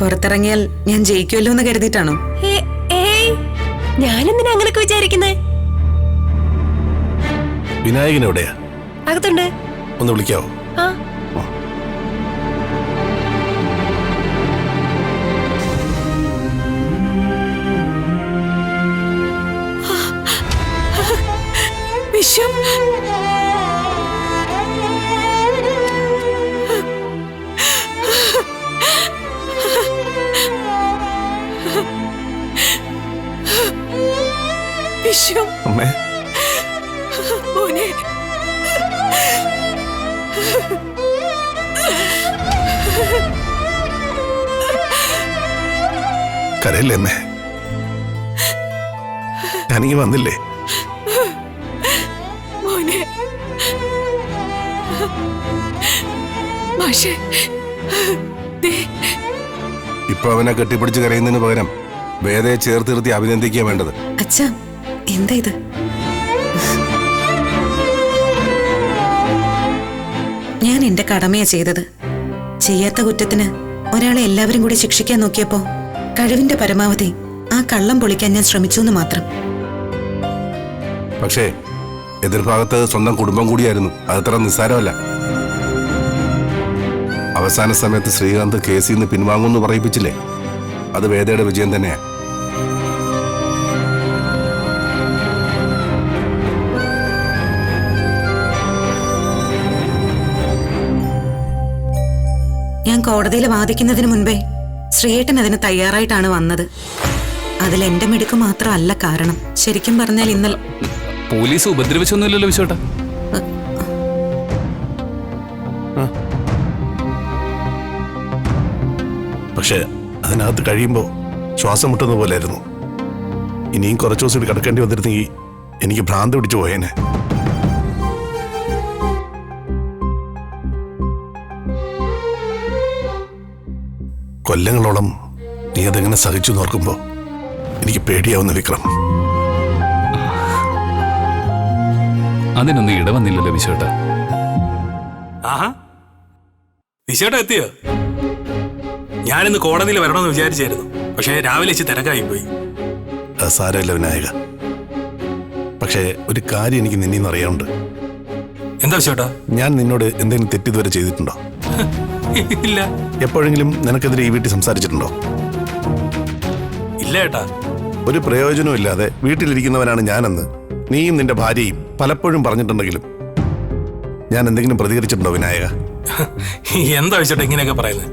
പുറത്തിറങ്ങിയാൽ ഞാൻ ജയിക്കുമല്ലോ എന്ന് കരുതിയിട്ടാണോ? ഞാനെന്തിനാ അങ്ങനൊക്കെ വിചാരിക്കുന്നേ? വിനായകൻ എവിടെയാ അകത്തുണ്ട്. ഒന്ന് വിളിക്കാവോ? ആ. വിശ്വം. വിശ്വം അമ്മേ. മോനെ. കരയില്ലേ അമ്മേ? ഞാനിങ്ങി വന്നില്ലേ? മോനെ. മാഷേ. ദേ. ഇപ്പൊ അവനെ കെട്ടിപ്പിടിച്ച് കരയുന്നതിന് പകരം വേദയെ ചേർത്ത് നിർത്തി അഭിനന്ദിക്കുക വേണ്ടത്. അച്ഛ എന്താ ഇത്? ഞാൻ എന്റെ കടമയാ ചെയ്തത്. ചെയ്യാത്ത കുറ്റത്തിന് ഒരാളെ എല്ലാവരും കൂടി ശിക്ഷിക്കാൻ നോക്കിയപ്പോ കഴിവിന്റെ പരമാവധി ആ കള്ളം പൊളിക്കാൻ ഞാൻ ശ്രമിച്ചു എന്ന് മാത്രം. പക്ഷേ എതിർഭാഗത്ത് സ്വന്തം കുടുംബം കൂടിയായിരുന്നു. അതത്ര നിസ്സാരമല്ല. അവസാന സമയത്ത് ശ്രീകാന്ത് കേസിൽ നിന്ന് പിൻവാങ്ങുമെന്ന് പറയിപ്പിച്ചില്ലേ? അത് വേദയുടെ വിജയം തന്നെയാ. ഞാൻ കോടതിയിൽ വാദിക്കുന്നതിന് മുൻപേ ശ്രീയേട്ടൻ അതിന് തയ്യാറായിട്ടാണ് വന്നത്. അതിൽ എന്റെ മിടുക്ക് മാത്രമല്ല കാരണം. ശരിക്കും പറഞ്ഞാൽ ഇന്നലെ പോലീസ് ഉപദ്രവിച്ചൊന്നുമില്ലല്ലോ വിശോട്ട പക്ഷേ അതിനകത്ത് കഴിയുമ്പോൾ ശ്വാസം മുട്ടുന്ന പോലെയായിരുന്നു ഇനിയും കുറച്ചു ദിവസം കിടക്കേണ്ടി വന്നിരുന്നെങ്കിൽ എനിക്ക് ഭ്രാന്ത് പിടിച്ചു പോയേനെ. കൊല്ലങ്ങളോളം നീ അതെങ്ങനെ സഹിച്ചു നോർക്കുമ്പോ എനിക്ക് പേടിയാവുന്ന വിക്രം. അതിനൊന്നും ഇടവന്നില്ലല്ലോ വിശേട്ട ആഹാ. വിശേഷം എത്തിയോ? ഞാനിന്ന് കോടതിയിൽ വരണമെന്ന് വിചാരിച്ചായിരുന്നു. പക്ഷേ രാവിലെ വെച്ച് തിരക്കായി പോയി. സാരമില്ല വിനായക. പക്ഷേ ഒരു കാര്യം എനിക്ക് നിന്നീന്ന് അറിയാനുണ്ട്. എന്താ വിശേട്ടാ ഞാൻ നിന്നോട് എന്തെങ്കിലും തെറ്റിതുവരെ ചെയ്തിട്ടുണ്ടോ? ഇല്ല. എപ്പോഴെങ്കിലും നിനക്കെതിരെ ഈ വീട്ടിൽ സംസാരിച്ചിട്ടുണ്ടോ? ഇല്ല ഏട്ടാ. ഒരു പ്രയോജനവും ഇല്ലാതെ വീട്ടിലിരിക്കുന്നവനാണ് ഞാനെന്ന് നീയും നിന്റെ ഭാര്യയും പലപ്പോഴും പറഞ്ഞിട്ടുണ്ടെങ്കിലും ഞാൻ എന്തെങ്കിലും പ്രതികരിച്ചിട്ടുണ്ടോ വിനായക? എന്താ വെച്ചിട്ട് ഇങ്ങനെയൊക്കെ പറയുന്നത്.